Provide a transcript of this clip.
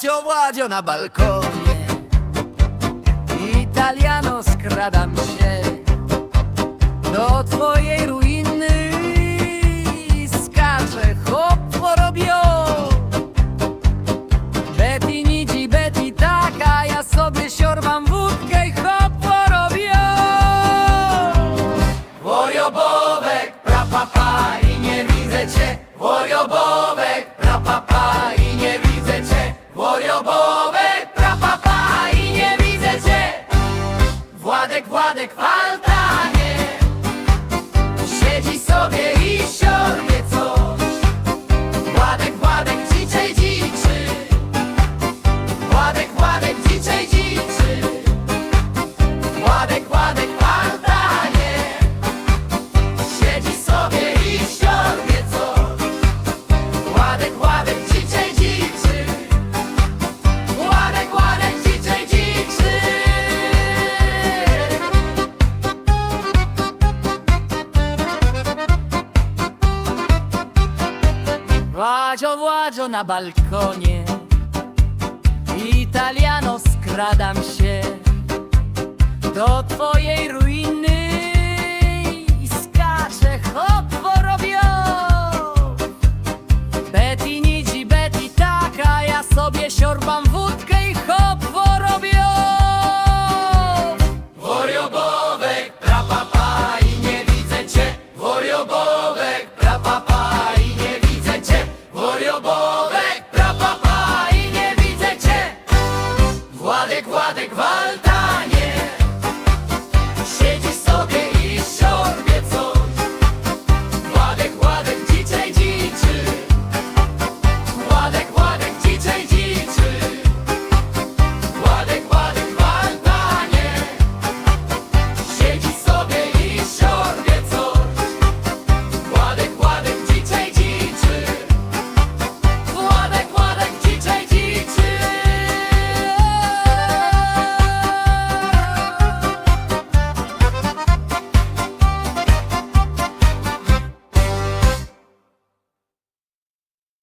władzio na balkonie. Italiano skradam się Do twojej Władzio, władzio na balkonie. Italiano, skradam się Do twojej ruiny I skaczę, hop, worobio Betty nidzi, Betty taka Ja sobie się